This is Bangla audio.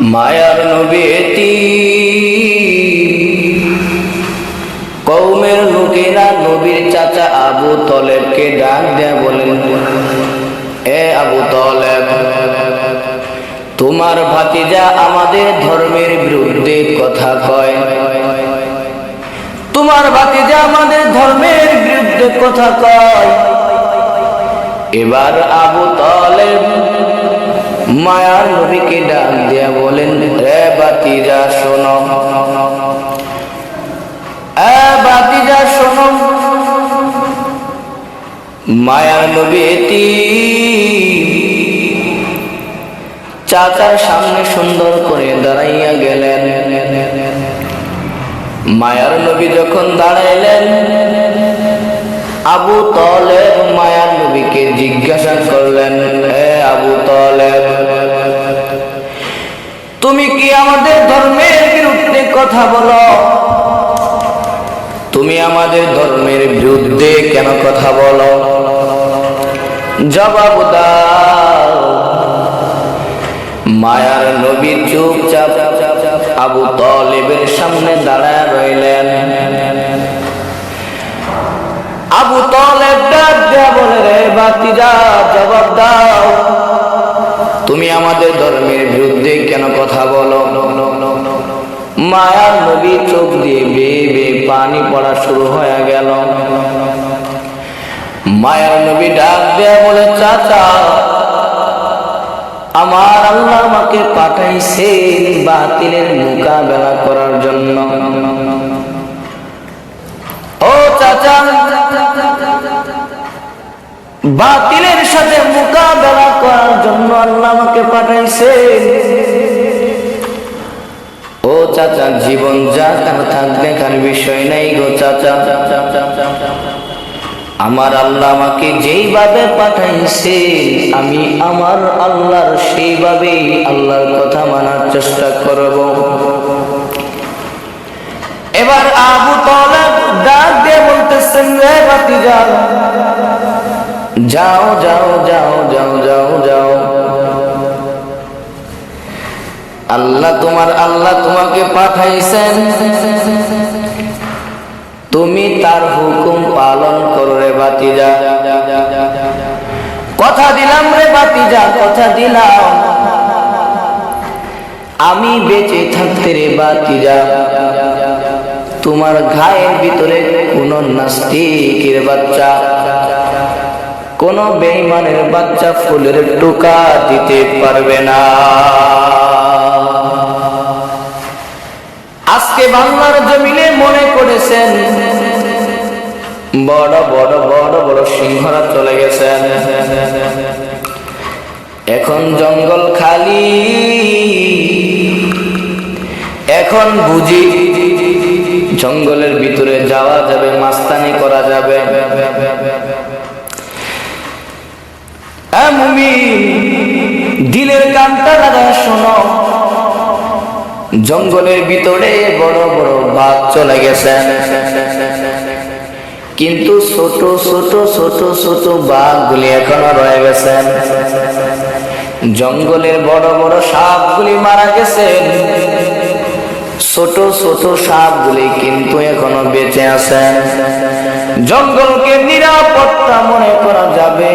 মায়ার নবীতি কৌমের লোকেরা নবীর চাচা আবু তলেবকে ডাক দেয়া বলেন, এ আবু তলেব, তোমার ভাতিজা আমাদের ধর্মের বিরুদ্ধে কথা কয়। তোমার ভাতিজা আমাদের ধর্মের বিরুদ্ধে কথা কয়। এবার আবু তলেব মায়ার নবীকে ডাক দিয়া বলেন রে বাতিজা, শোনো। বাতিজা, শোনো। মায়ার নবী এটি চাচার সামনে সুন্দর করে দাঁড়াইয়া গেলেন। মায়ার নবী যখন দাঁড়াইলেন, আবু তলেব মায়ার নবীকে জিজ্ঞাসা করলেন হে আবু তলেব তুমি কি আমাদের ধর্মের বিরুদ্ধে কথা বলো? তুমি আমাদের ধর্মের বিরুদ্ধে কেন কথা বলো? জবাব দাও। মায়ার নবী চুপচাপ আবু তলেবের সামনে দাঁড়ায় রইলেন। আবু তলেব ডাক দেয়া বলে, রে বাতিজা জবাব দাও। তুমি আমাদের ধর্মের বিরুদ্ধে কেন কথা বলো? মায়ার নবী চোখ দিয়ে বেয়ে বেয়ে পানি পড়া শুরু হয়ে গেল। মায়ার নবী ডাক দেয়া বলে, চাচা, আমার আল্লাহ আমাকে পাঠাইছে বাতিলের মোকাবেলা করার জন্য। ও চাচা, বাতিলের সাথে মোকাবেলা করার জন্য আল্লাহ আমাকে পাঠাইছে। ও চাচা, জীবন যা কেন থাকবে কার বিষয় নাই গো চাচা। আমার আল্লাহ আমাকে যেইভাবে পাঠাইছে, আমি আমার আল্লাহর সেইভাবে আল্লাহর কথা মানার চেষ্টা করব। এবার আবু তলাব ডাক দিয়ে বলতেছেন রে যাও যাও যাও যাও যাও আল্লাহ তোমার আল্লাহ তোমাকে পাঠাইছেন। তুমি তার হুকুম পালন করো রে বাতিজা। কথা দিলাম রে বাতিজা, কথা দিলাম। আমি বেঁচে থাকতে রে বাতিজা। তোমার ঘায়ের ভিতরে কোন নাস্তিকের বাচ্চা, কোন বেইমানের বাচ্চা ফুলের টোকা দিতে পারবে না। বাংলার জমিনে মনে করেছেন। বড় বড় বড় বড় সিংহরা চলে গেছেন। এখন জঙ্গল খালি। এখন বুঝি জঙ্গলের ভিতরে যাওয়া যাবে, মাস্তানি করা যাবে। দিলের কানটা লাগা শোনো। জঙ্গলের ভিতরে বড় বড় বাঘ চলে গেছেন কিন্তু ছোট ছোট ছোট ছোট বাঘগুলি এখনও রয়ে গেছেন জঙ্গলের বড় বড় সাপগুলি মারা গেছেন ছোট ছোট সাপগুলি কিন্তু এখনও বেঁচে আছেন জঙ্গলকে নিরাপত্তা মনে করা যাবে।